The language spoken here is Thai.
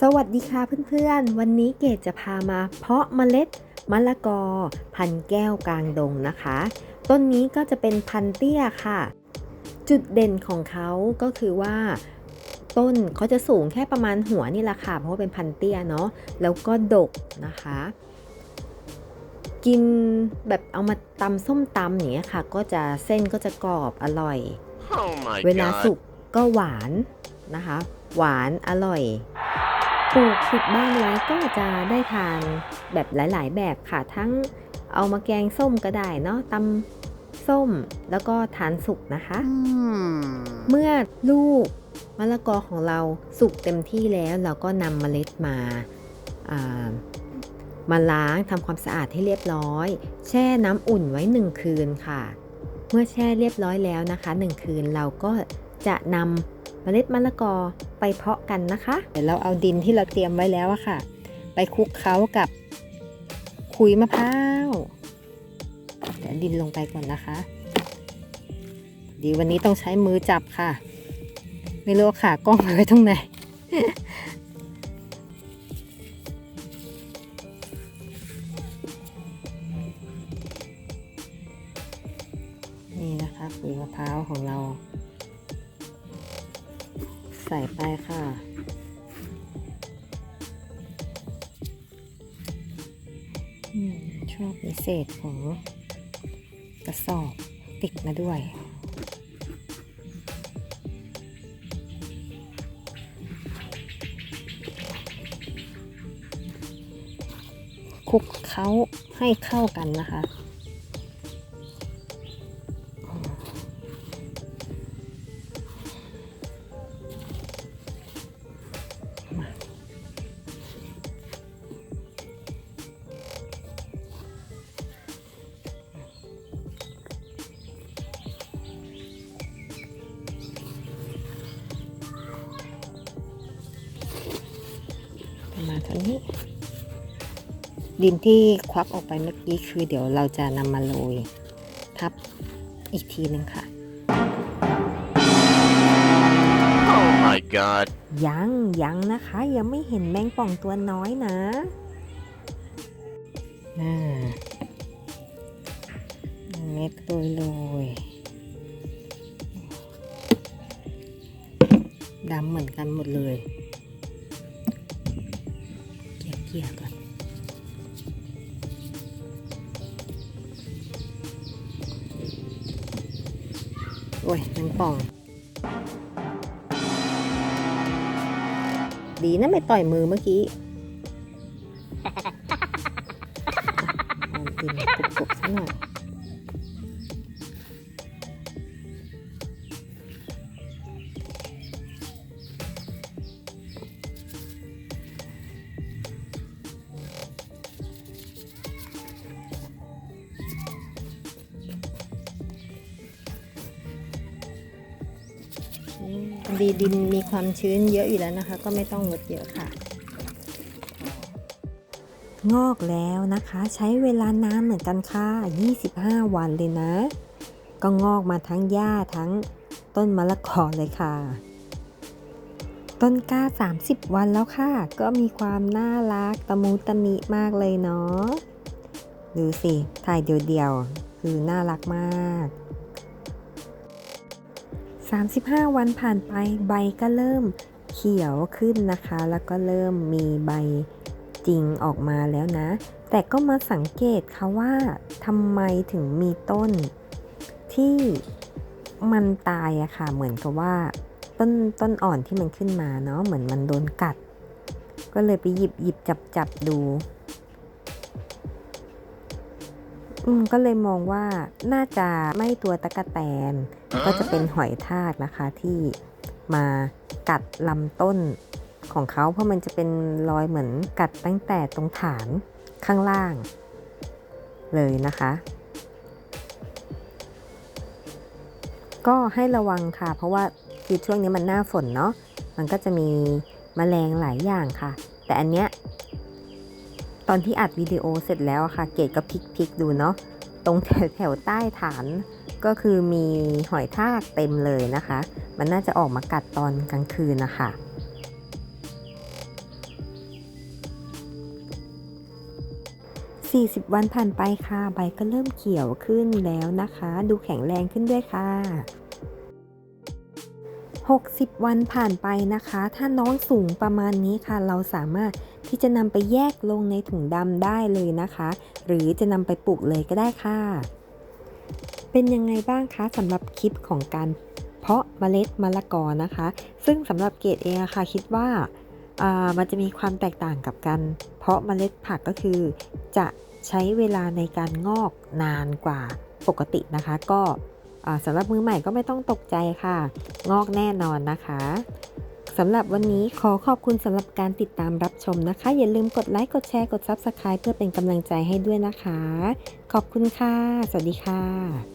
สวัสดีค่ะเพื่อนๆ วันนี้เกดจะพามาเพาะเมล็ดมะละกอ พันธุ์แก้วกลางดงนะคะ ต้นนี้ก็จะเป็นพันธุ์เตี้ยค่ะ จุดเด่นของเขาก็คือว่า ต้นเขาจะสูงแค่ประมาณหัวนี่แหละค่ะ เพราะว่าเป็นพันธุ์เตี้ยเนาะแล้วก็ดกนะคะ กินแบบเอามาตำส้มตำอย่างเงี้ยค่ะ ก็จะเส้นก็จะกรอบอร่อย Oh my เวลา god. สุกก็หวานนะคะ หวานอร่อย ปลูกติดบ้านไว้ก็จะได้ทานแบบหลาย ๆ แบบค่ะ ทั้งเอามาแกงส้มก็ได้เนาะตำส้มแล้วก็ทานสุกนะคะ Hmm. เมื่อลูกมะละกอของเราสุกเต็มที่แล้วเราก็นำเมล็ดมาอ่ามาล้างทำความสะอาดให้เรียบร้อย แช่น้ำอุ่นไว้1คืนค่ะ เมื่อแช่เรียบร้อยแล้วนะคะ1คืนเราก็จะนำเมล็ดมะละกอ ไปเพาะกันนะคะ เดี๋ยวเราเอาดินที่เราเตรียมไว้แล้วอะค่ะ ไปคลุกเคล้ากับขุยมะพร้าวเดี๋ยวดินลงไปก่อนนะคะ ดีวันนี้ต้องใช้มือจับค่ะ ไม่รู้ว่าขากล้องไว้ตรงไหนนี่นะคะขุยมะพร้าวของเรา ส่ไปค่ะ ชอบมีเศษของกระสอบติดมาด้วยคลุกเคล้าให้เข้ากันนะคะ ประมาณเท่านี้ ดินที่ควักออกไปเมื่อกี้คือเดี๋ยวเราจะนำมาโรยทับอีกทีหนึ่งค่ะ Oh my god. ยังยังนะคะ ยังไม่เห็นแมงป่องตัวน้อยนะน่าเม็ดโรยโรยดำเหมือนกันหมดเลยเกี่ยเกี่ยก่อน โอ้ย มันป่อง ดีนะไม่ต่อยมือเมื่อกี้เอาดินกรุบๆซะหน่อย ดีดินมีความชื้นเยอะอยู่แล้วนะคะ ก็ไม่ต้องลดเยอะค่ะ งอกแล้วนะคะ ใช้เวลานานเหมือนกันค่ะ 25 วันเลยนะ ก็งอกมาทั้งหญ้าทั้งต้นมะละกอเลยค่ะ ต้นกล้า 30 วันแล้วค่ะ ก็มีความน่ารักตะมูตะมิมากเลยเนาะดูสิถ่ายเดียวๆคือน่ารักมาก 35 วันผ่านไปใบก็เริ่มเขียวขึ้นนะคะ แล้วก็เริ่มมีใบจริงออกมาแล้วนะ แต่ก็มาสังเกตค่ะว่าทำไมถึงมีต้นที่มันตายอะค่ะ เหมือนกับว่าต้นต้นอ่อนที่มันขึ้นมาเนาะเหมือนมันโดนกัด ก็เลยไปหยิบหยิบจับจับดู อืมก็เลยมองว่าน่าจะไม่ตัวตะกะแตน ก็จะเป็นหอยทากนะคะที่มากัดลำต้นของเขาเพราะมันจะเป็นรอยเหมือนกัดตั้งแต่ตรงฐานข้างล่าง เลยนะคะ ก็ให้ระวังค่ะ เพราะว่าคือช่วงนี้มันหน้าฝนเนาะมันก็จะมีแมลงหลายอย่างค่ะ แต่อันเนี้ย ตอนที่อัดวิดีโอเสร็จแล้วค่ะ เกดก็พลิกๆดูเนาะตรงแถวใต้ฐานก็คือมีหอยทากเต็มเลยนะคะ มันน่าจะออกมากัดตอนกลางคืนนะคะสี่สิบวันผ่านไปค่ะ ใบก็เริ่มเขียวขึ้นแล้วนะคะ ดูแข็งแรงขึ้นด้วยค่ะ 60 วันผ่านไปนะคะ ถ้าน้องสูงประมาณนี้ค่ะ เราสามารถที่จะนำไปแยกลงในถุงดำได้เลยนะคะ หรือจะนำไปปลูกเลยก็ได้ค่ะ เป็นยังไงบ้างคะสำหรับคลิปของการเพาะเมล็ดมะละกอนะคะ ซึ่งสำหรับเกรดเองอะค่ะคิดว่าามันจะมีความแตกต่างกับการเพาะเมล็ดผักก็คือ จะใช้เวลาในการงอกนานกว่าปกตินะคะ ก็ สำหรับมือใหม่ก็ไม่ต้องตกใจค่ะ งอกแน่นอนนะคะสำหรับวันนี้ขอขอบคุณสำหรับการติดตามรับชมนะคะ อย่าลืมกดไลค์กดแชร์กด Subscribe เพื่อเป็นกำลังใจให้ด้วยนะคะ ขอบคุณค่ะ สวัสดีค่ะ